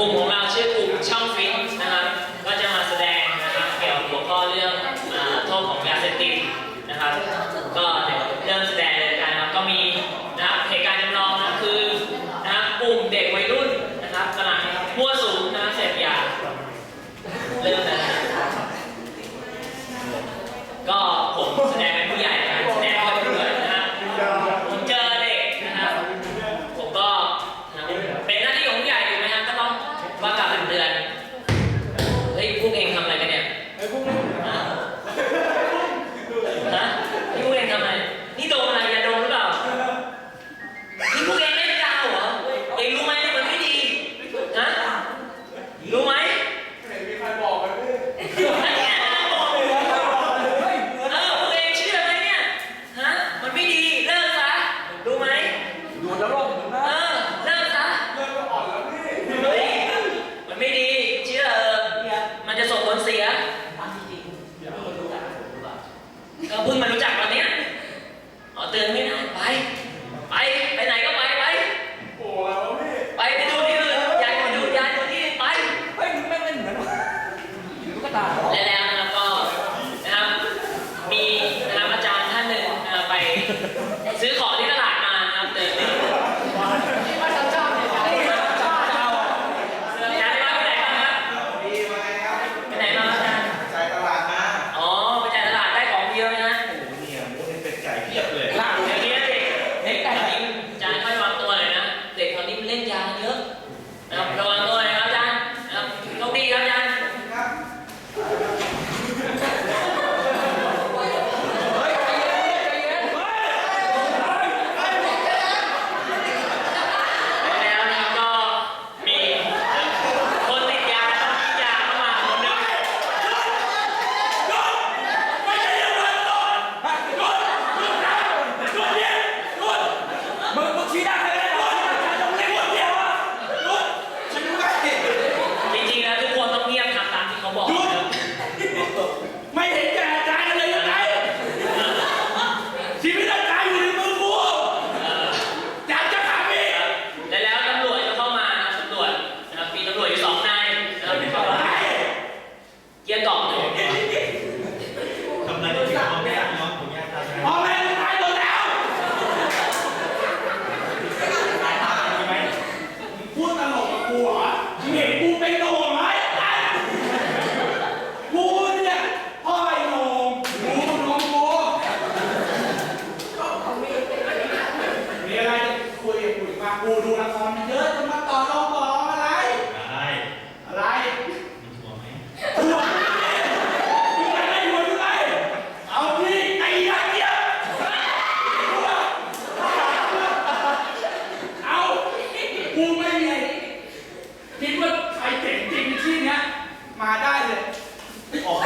กลุ่มของเราชื่อกลุ่มช่องฟิต style. ากูดูละครมันเยอะจะมาต่อรองต่อรอะไร อะไรอะไรมันถั่ไหมถั่วมึงอยากได้เอาที่ไอ้ยัเนี่ยถั่วเอากูไม่คิดว่าใครเจ๋งจริงที่นี้มาได้เลยออก